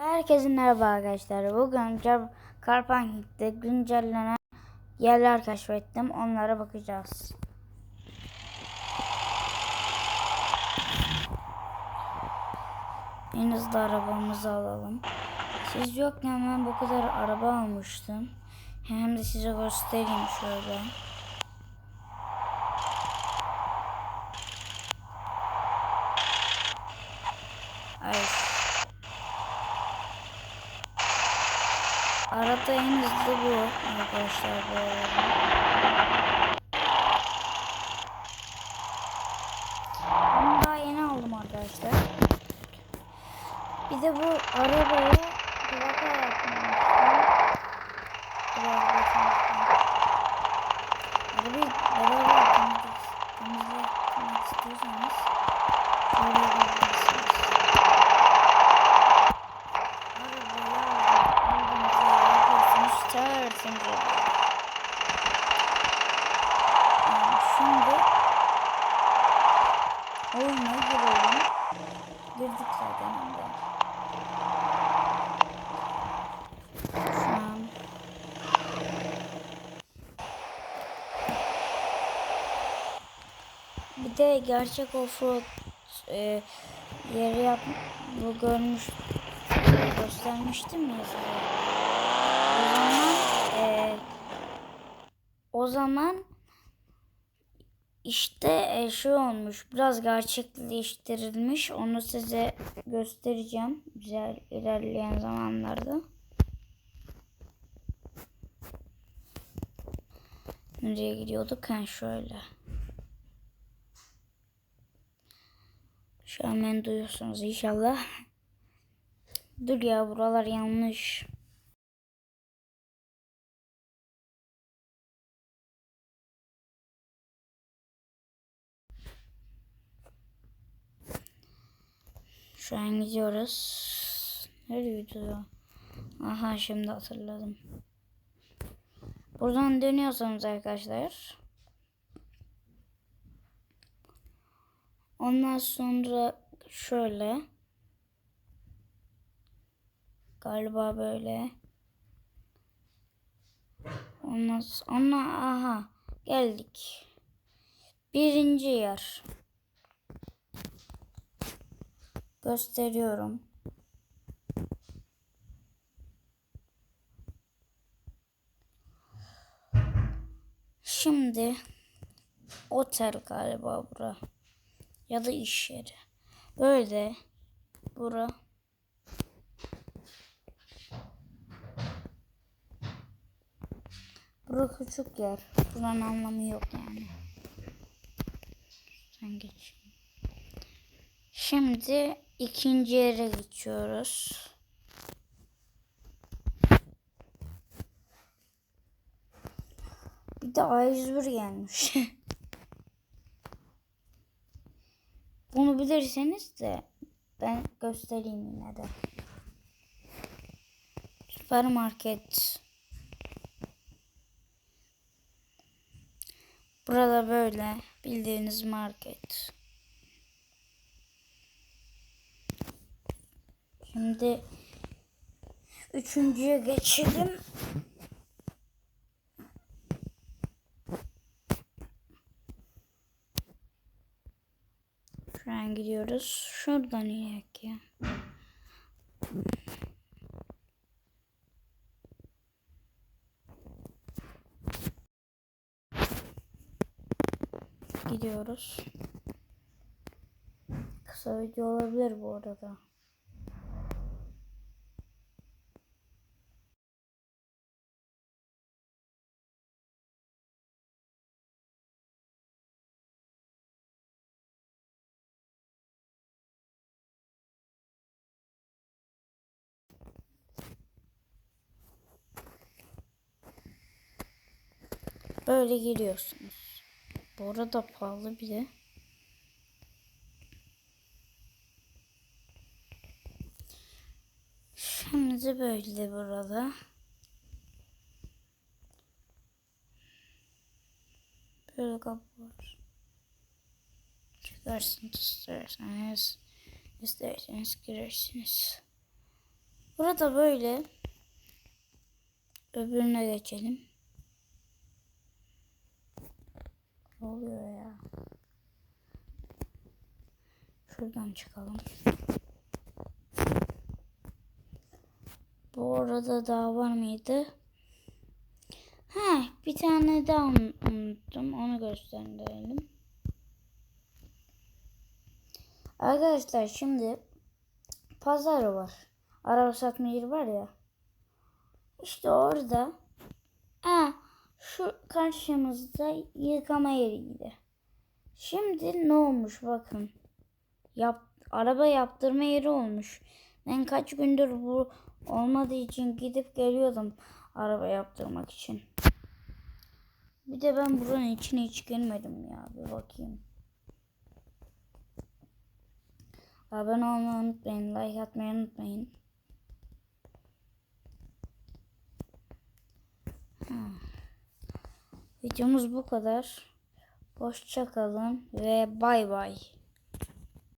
Herkese merhaba arkadaşlar. Bugün Carpanking'de güncellenen yerler keşfettim. Onlara bakacağız. En hızlı arabamızı alalım. Siz yokken ben bu kadar araba almıştım. Hem de size göstereyim şöyle. Arada en hızlı bu arkadaşlar bu. Bunu daha yeni aldım arkadaşlar. Bir de bu arabaya oyuna girelim. Girdik zaten an bir de gerçek offroad e, yeri yap bu görmüş göstermiştim ya size. O zaman e, o zaman işte şey olmuş biraz gerçekleştirilmiş onu size göstereceğim güzel ilerleyen zamanlarda. Nereye gidiyorduk? Ha şöyle. Şu an beni duyuyorsunuz inşallah. Dur ya buralar yanlış. Şu an gidiyoruz. Nereye gidiyor? Aha şimdi hatırladım. Buradan dönüyorsanız arkadaşlar. Ondan sonra şöyle. Galiba böyle. Ondan sonra aha geldik. Birinci yer. Gösteriyorum. Şimdi otel galiba bura. Ya da iş yeri. Böyle bura. Bura küçük yer. Buranın anlamı yok yani. Sen geç. Şimdi ikinci yere geçiyoruz. Bir de A101 gelmiş. Bunu bilirseniz de ben göstereyim yine de. Süpermarket. Burada böyle bildiğiniz market. Şimdi üçüncüye geçelim. Şu an gidiyoruz. Şuradan inek ya. Gidiyoruz. Kısa video olabilir bu arada. Böyle giriyorsunuz. Bu arada pahalı bir de. Şimdi böyle burada. Böyle kapı var. Çıkarsınız isterseniz. İsterseniz girersiniz. Burada böyle. Öbürüne geçelim. Ne oluyor ya? Şuradan çıkalım. Bu arada daha var mıydı? Ha, bir tane daha un- unuttum. Onu gösterelim. Arkadaşlar şimdi pazar var. Araba satma yeri var ya. İşte orada şu karşımızda yıkama yeriydi. Şimdi ne olmuş bakın. Yap, araba yaptırma yeri olmuş. Ben kaç gündür bu olmadığı için gidip geliyordum araba yaptırmak için. Bir de ben buranın içine hiç girmedim ya. Bir bakayım. Abone olmayı unutmayın. Like atmayı unutmayın. Ha. Videomuz bu kadar. Hoşça kalın ve bay bay.